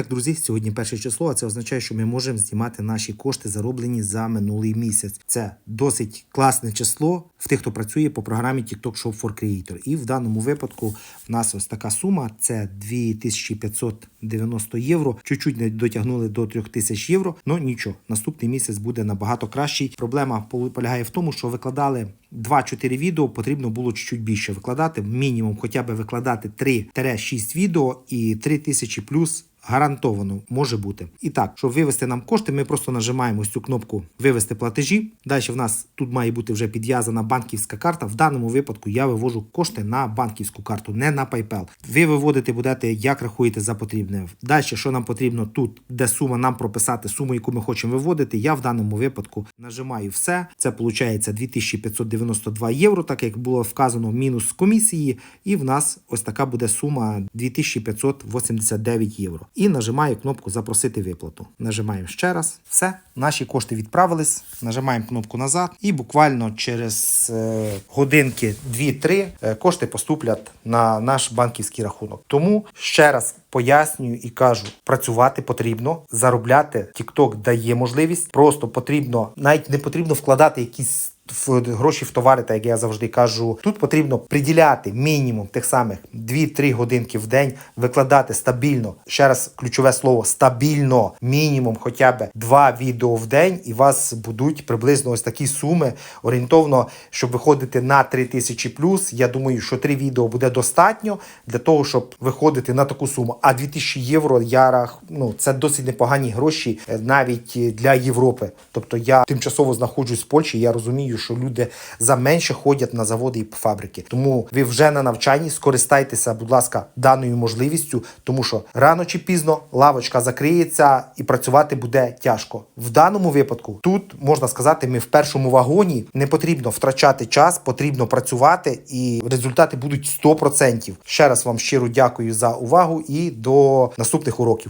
так, друзі, сьогодні перше число, а це означає, що ми можемо знімати наші кошти, зароблені за минулий місяць. Це досить класне число в тих, хто працює по програмі TikTok Shop for Creator. І в даному випадку в нас ось така сума: це 2590 євро. Чуть-чуть не дотягнули до 3000 євро. Ну нічого, наступний місяць буде набагато кращий. Проблема полягає в тому, що викладали 2-4 відео, потрібно було чуть-чуть більше викладати. Мінімум, хоча б викладати 3-6 відео і 3000 плюс. Гарантовано може бути. І так, щоб вивести нам кошти, ми просто нажимаємо цю кнопку Вивести платежі. Далі в нас тут має бути вже підв'язана банківська карта. В даному випадку я вивожу кошти на банківську карту, не на PayPal. Ви виводите будете, як рахуєте за потрібне. Далі, що нам потрібно тут, де сума нам прописати, суму, яку ми хочемо виводити. Я в даному випадку нажимаю все. Це виходить 2592 євро, так як було вказано, мінус комісії. І в нас ось така буде сума 2589 євро. І нажимаю кнопку Запросити виплату. Нажимаємо ще раз. Все, наші кошти відправились. Нажимаємо кнопку назад, і буквально через е, годинки 2-3 е, кошти поступлять на наш банківський рахунок. Тому ще раз пояснюю і кажу: працювати потрібно, заробляти. TikTok дає можливість. Просто потрібно, навіть не потрібно вкладати якісь гроші в товари, так як я завжди кажу. Тут потрібно приділяти мінімум тих самих 2-3 годинки в день, викладати стабільно. Ще раз ключове слово стабільно, мінімум хоча б 2 відео в день, і вас будуть приблизно ось такі суми. Орієнтовно, щоб виходити на 3000 плюс. Я думаю, що 3 відео буде достатньо для того, щоб виходити на таку суму. А 2000 євро я ну це досить непогані гроші е, навіть для Європи. Тобто я тимчасово знаходжусь в Польщі. Я розумію, що люди за менше ходять на заводи і фабрики. Тому ви вже на навчанні скористайтеся, будь ласка, даною можливістю, тому що рано чи пізно лавочка закриється і працювати буде тяжко. В даному випадку тут можна сказати, ми в першому вагоні не потрібно втрачати час, потрібно працювати, і результати будуть 100%. Ще раз вам щиро дякую за увагу і до наступних уроків.